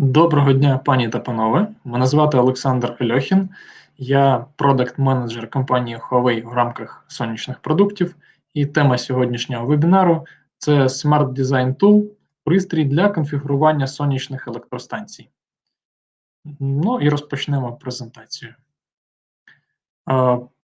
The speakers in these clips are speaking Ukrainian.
Доброго дня, пані та панове. Мене звати Олександр Альохін. Я продакт-менеджер компанії Huawei в рамках сонячних продуктів. І тема сьогоднішнього вебінару це Smart Design Tool пристрій для конфігурування сонячних електростанцій. Ну і розпочнемо презентацію.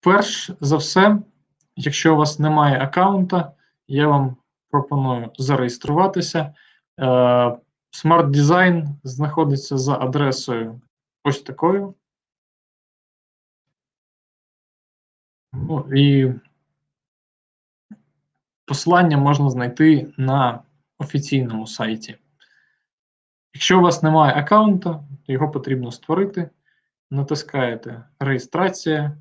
Перш за все, якщо у вас немає аккаунта, я вам пропоную зареєструватися. Design знаходиться за адресою ось такою. Ну, І посилання можна знайти на офіційному сайті. Якщо у вас немає аккаунта, то його потрібно створити. Натискаєте Реєстрація,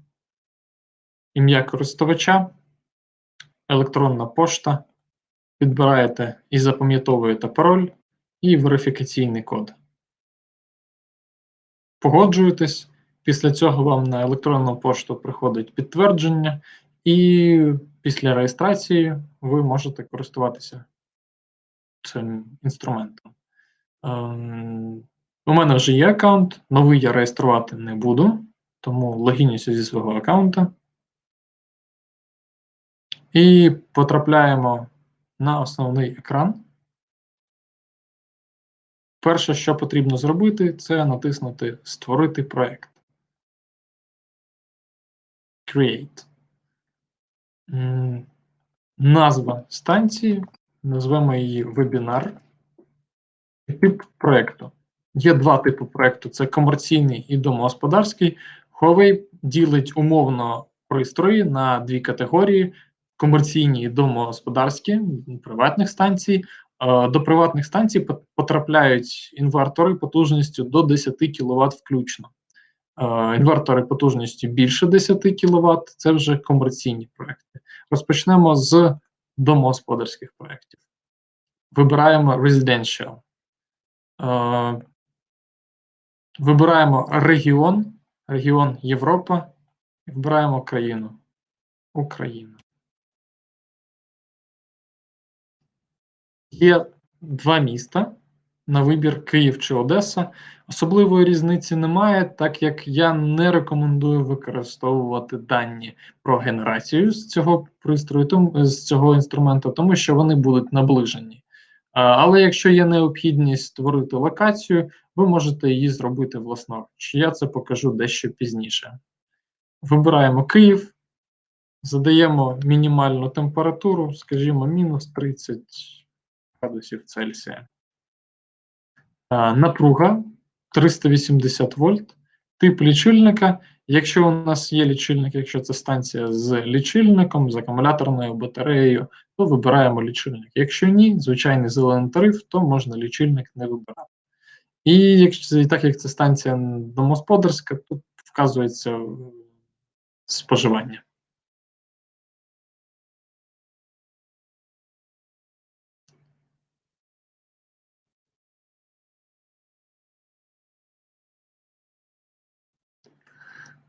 ім'я користувача, електронна пошта, підбираєте і запам'ятовуєте пароль і верифікаційний код. Погоджуєтесь. Після цього вам на електронну пошту приходить підтвердження, і після реєстрації ви можете користуватися цим інструментом. Ем, у мене вже є аккаунт, новий я реєструвати не буду, тому логінюся зі свого аккаунта. І потрапляємо на основний екран. Перше, що потрібно зробити, це натиснути Створити проект. Create. Назва станції. Назвемо її вебінар. Тип проекту. Є два типи проекту: це комерційний і домогосподарський. Huawei ділить умовно пристрої на дві категорії: комерційні і домогосподарські приватних станцій. До приватних станцій потрапляють інвертори потужністю до 10 кВт включно. Інвертори потужністю більше 10 кВт це вже комерційні проекти. Розпочнемо з домогосподарських проєктів. Вибираємо Residential. Вибираємо регіон, регіон Європа, вибираємо країну Україна. Є два міста на вибір Київ чи Одеса. Особливої різниці немає, так як я не рекомендую використовувати дані про генерацію з цього пристрою, з цього інструменту, тому що вони будуть наближені. Але якщо є необхідність створити локацію, ви можете її зробити власноруч. Я це покажу дещо пізніше. Вибираємо Київ, задаємо мінімальну температуру, скажімо, мінус 30 градусів Цельсія. Напруга 380 вольт. Тип лічильника. Якщо у нас є лічильник, якщо це станція з лічильником, з акумуляторною батареєю, то вибираємо лічильник. Якщо ні, звичайний зелений тариф, то можна лічильник не вибирати. І якщо так як це станція домогосподарська, тут вказується споживання.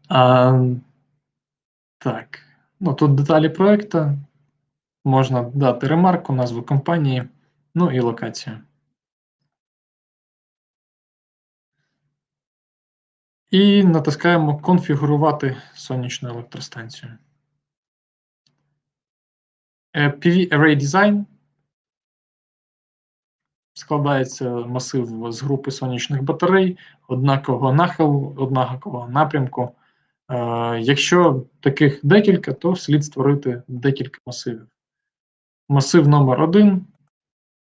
А, Так, ну тут деталі проекту. Можна дати ремарку, назву компанії, ну і локацію. І натискаємо Конфігурувати сонячну електростанцію. Е, PV Array Design складається масив з групи сонячних батарей, однакового нахилу, однакового напрямку. Е, якщо таких декілька, то слід створити декілька масивів. Масив номер один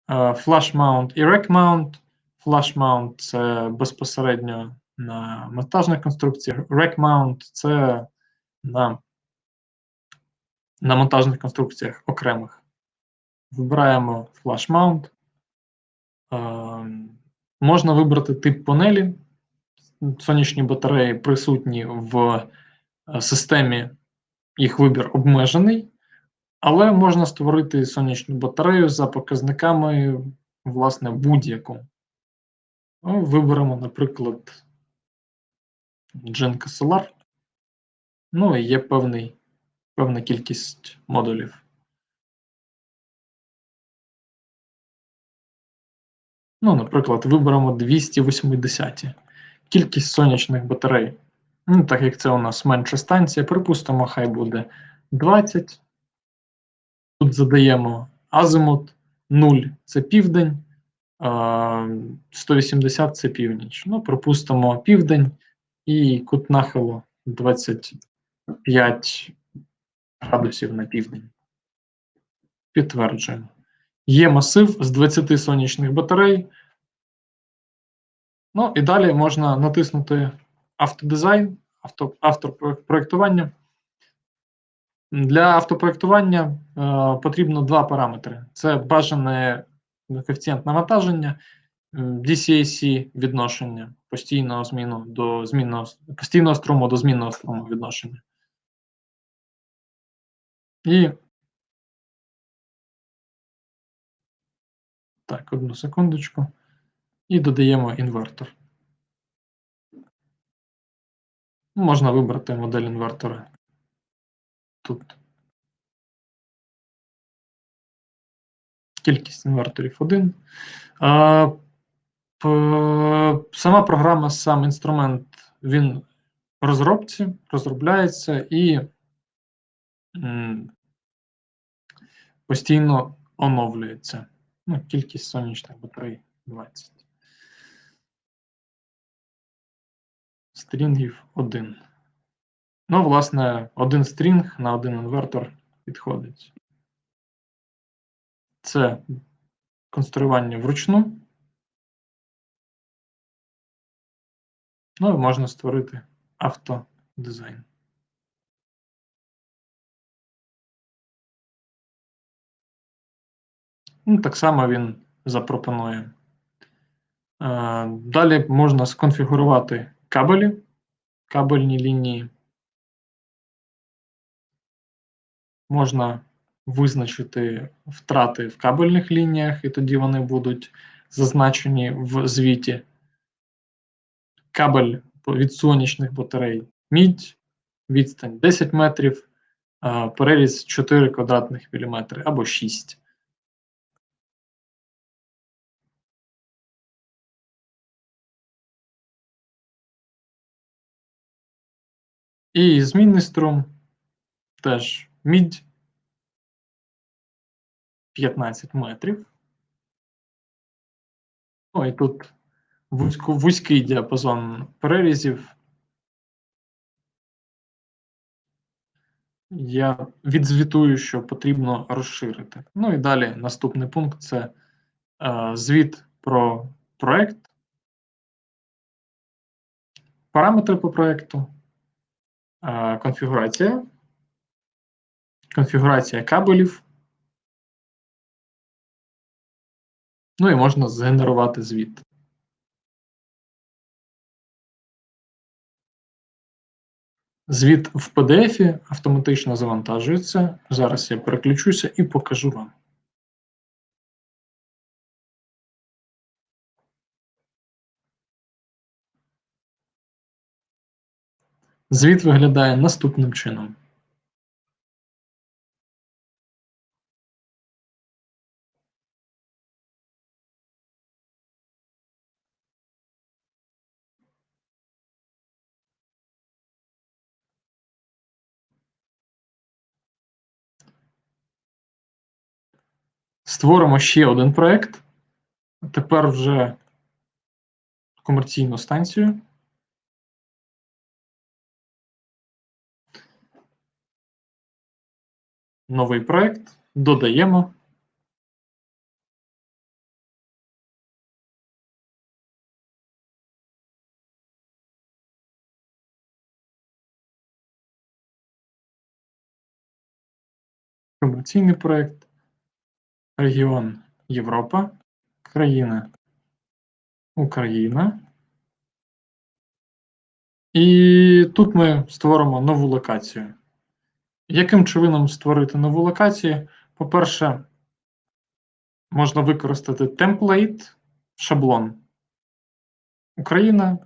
е, Flash Mount і Rack Mount. Flash Mount це безпосередньо на монтажних конструкціях, Rack Mount це на на монтажних конструкціях окремих. Вибираємо Flash Mount. Е, можна вибрати тип панелі сонячні батареї присутні в е, системі, їх вибір обмежений, але можна створити сонячну батарею за показниками, власне, будь-яку. Ну, Виберемо, наприклад, Genka Solar. Ну і є певний, певна кількість модулів. Ну, наприклад, виберемо 280. Кількість сонячних батарей. Ну, так як це у нас менша станція, припустимо, хай буде 20. Тут задаємо азимут 0 це південь, 180 це північ. Ну, припустимо південь і кут нахилу 25 градусів на південь. Підтверджуємо. Є масив з 20 сонячних батарей. Ну і далі можна натиснути автодизайн, авто, автопроектування. Для автопроектування е, потрібно два параметри: це бажане коефіцієнт навантаження, DCAC відношення постійного зміну до змінного постійного струму до змінного струму відношення. І так, одну секундочку. І додаємо інвертор. Можна вибрати модель інвертора тут. Кількість інверторів 1. А, Сама програма, сам інструмент, він в розробці, розробляється і постійно оновлюється. Ну, Кількість сонячних батарей 20. Стрінгів 1. Ну, власне, один стрінг на один інвертор підходить. Це конструювання вручну. Ну і можна створити автодизайн. Ну, Так само він запропонує. Е, далі можна сконфігурувати кабелі, кабельні лінії. Можна визначити втрати в кабельних лініях, і тоді вони будуть зазначені в звіті. Кабель від сонячних батарей мідь, відстань 10 метрів, переріз 4 квадратних міліметри або 6. І змінний струм теж мідь 15 метрів. Ну і тут вузький діапазон перерізів. Я відзвітую, що потрібно розширити. Ну і далі наступний пункт це е, звіт про проект, параметри по проекту, конфігурація, конфігурація кабелів. Ну і можна згенерувати звіт. Звіт в PDF автоматично завантажується. Зараз я переключуся і покажу вам. Звіт виглядає наступним чином. Створимо ще один проєкт. Тепер вже комерційну станцію. Новий проєкт. Додаємо. Комерційний проєкт регіон Європа, країна Україна. І тут ми створимо нову локацію. Яким чином створити нову локацію? По-перше, можна використати темплейт, шаблон. Україна,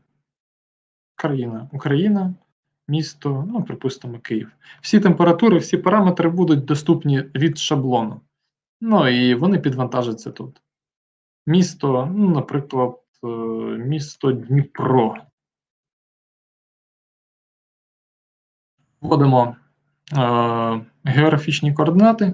країна, Україна, місто, ну, припустимо, Київ. Всі температури, всі параметри будуть доступні від шаблону. Ну і вони підвантажаться тут. Місто, ну, наприклад, е, місто Дніпро. Вводимо географічні координати.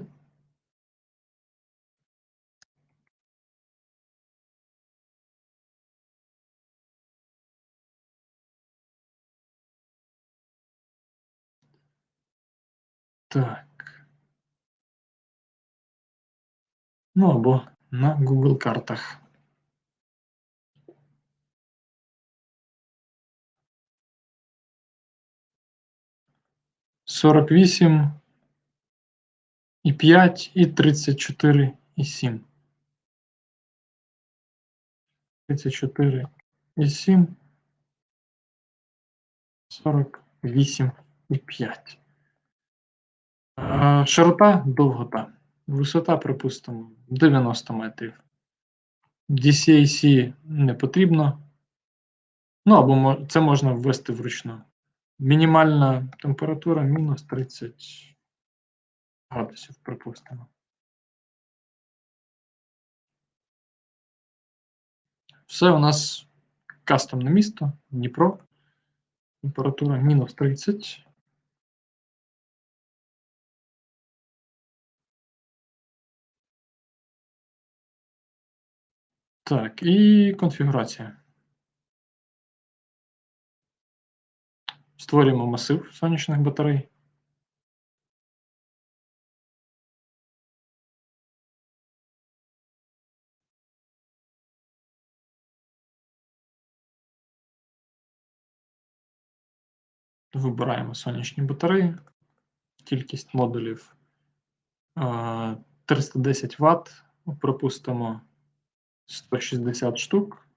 Так. Ну або на Google картах. Сорок вісім і п'ять, і тридцять чотири, і сім. Тридцять чотири і сім. Сорок вісім і п'ять. Широта довгота. Висота, припустимо, 90 метрів. DCAC не потрібно. Ну, або це можна ввести вручну. Мінімальна температура мінус 30 градусів, припустимо. Все у нас кастомне місто, Дніпро. Температура мінус 30. Так, і конфігурація. Створюємо масив сонячних батарей. Вибираємо сонячні батареї, кількість модулів 310 Вт, пропустимо 160 штук.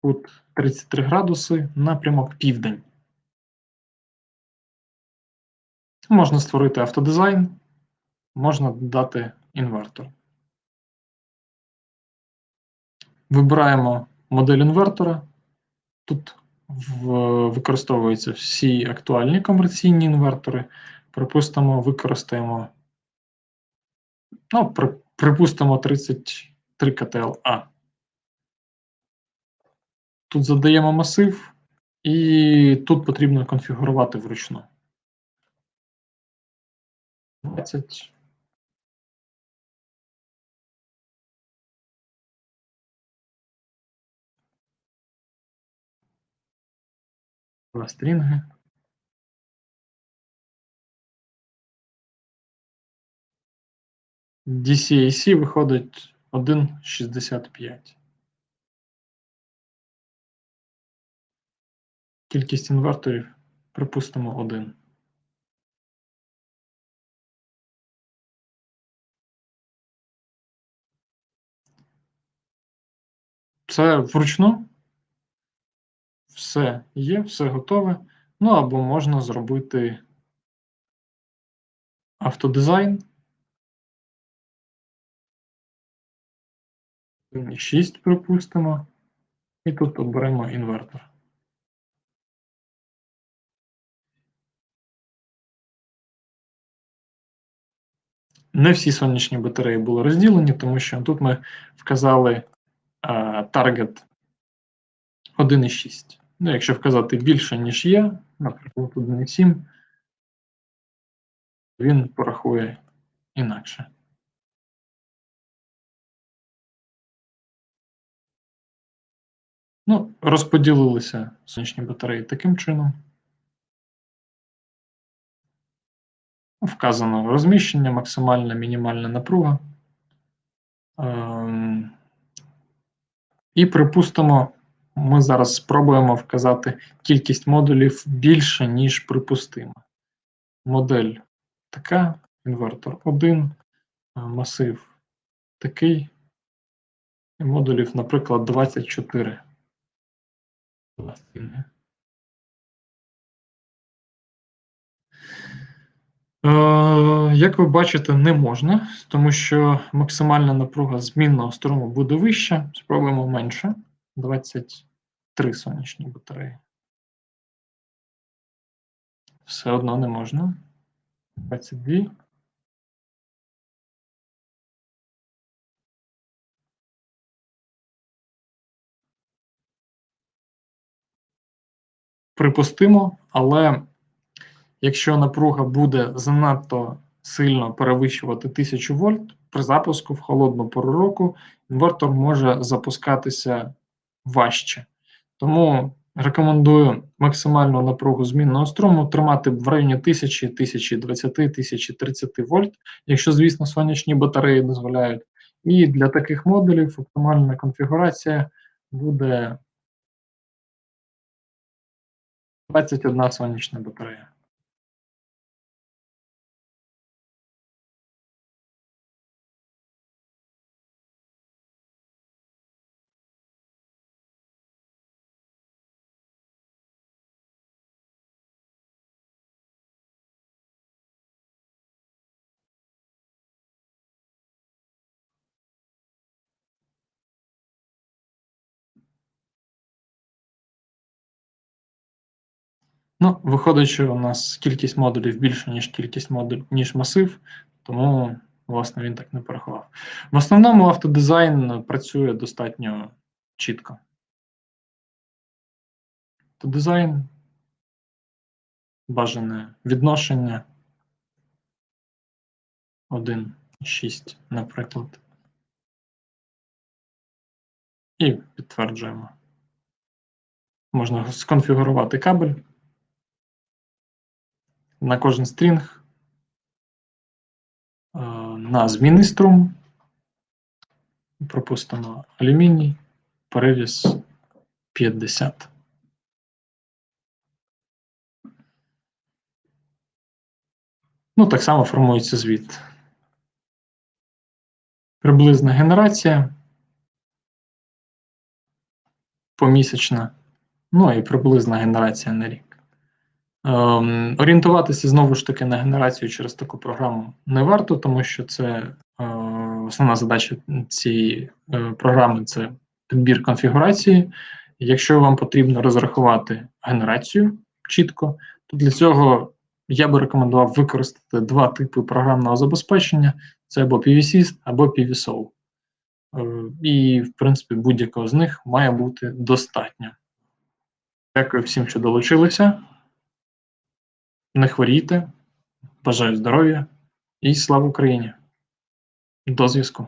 Кут 33 градуси, напрямок південь. Можна створити автодизайн, можна додати інвертор. Вибираємо модель інвертора. Тут використовуються всі актуальні комерційні інвертори. Припустимо, використаємо, ну, припустимо 33 КТЛА. Тут задаємо масив, і тут потрібно конфігурувати вручну. 20. Два стрінги. DCAC виходить 1,65. Кількість інверторів, припустимо, 1. Це вручну. Все є, все готове. Ну або можна зробити автодизайн. 6, припустимо. І тут оберемо інвертор. Не всі сонячні батареї були розділені, тому що тут ми вказали таргет 1,6. Ну, якщо вказати більше, ніж є, наприклад, 1,7, він порахує інакше. Ну, розподілилися сонячні батареї таким чином. Вказано розміщення, максимальна мінімальна напруга. Ем, і припустимо, ми зараз спробуємо вказати кількість модулів більше, ніж припустимо. Модель така, інвертор 1, е, масив такий, і модулів, наприклад, 24. Е, як ви бачите, не можна, тому що максимальна напруга змінного струму буде вища. Спробуємо менше. 23 сонячні батареї. Все одно не можна. 22. Припустимо, але якщо напруга буде занадто сильно перевищувати 1000 вольт, при запуску в холодну пору року інвертор може запускатися важче. Тому рекомендую максимальну напругу змінного струму тримати в районі 1000, 1020, 1030 вольт, якщо, звісно, сонячні батареї дозволяють. І для таких модулів оптимальна конфігурація буде 21 сонячна батарея. Ну, виходить, що у нас кількість модулів більше, ніж кількість модулів, ніж масив, тому, власне, він так не порахував. В основному автодизайн працює достатньо чітко. Автодизайн, бажане відношення 1,6, наприклад. І підтверджуємо. Можна сконфігурувати кабель на кожен стрінг, е, на змінний струм, пропустимо алюміній, перевіз 50. Ну, так само формується звіт. Приблизна генерація помісячна, ну і приблизна генерація на рік. Ем, орієнтуватися знову ж таки на генерацію через таку програму не варто, тому що це е, основна задача цієї е, програми це підбір конфігурації. Якщо вам потрібно розрахувати генерацію чітко, то для цього я би рекомендував використати два типи програмного забезпечення: це або PVSys, або PVSOL. Е, і, в принципі, будь-якого з них має бути достатньо. Дякую всім, що долучилися. Не хворійте, бажаю здоров'я і слава Україні! До зв'язку!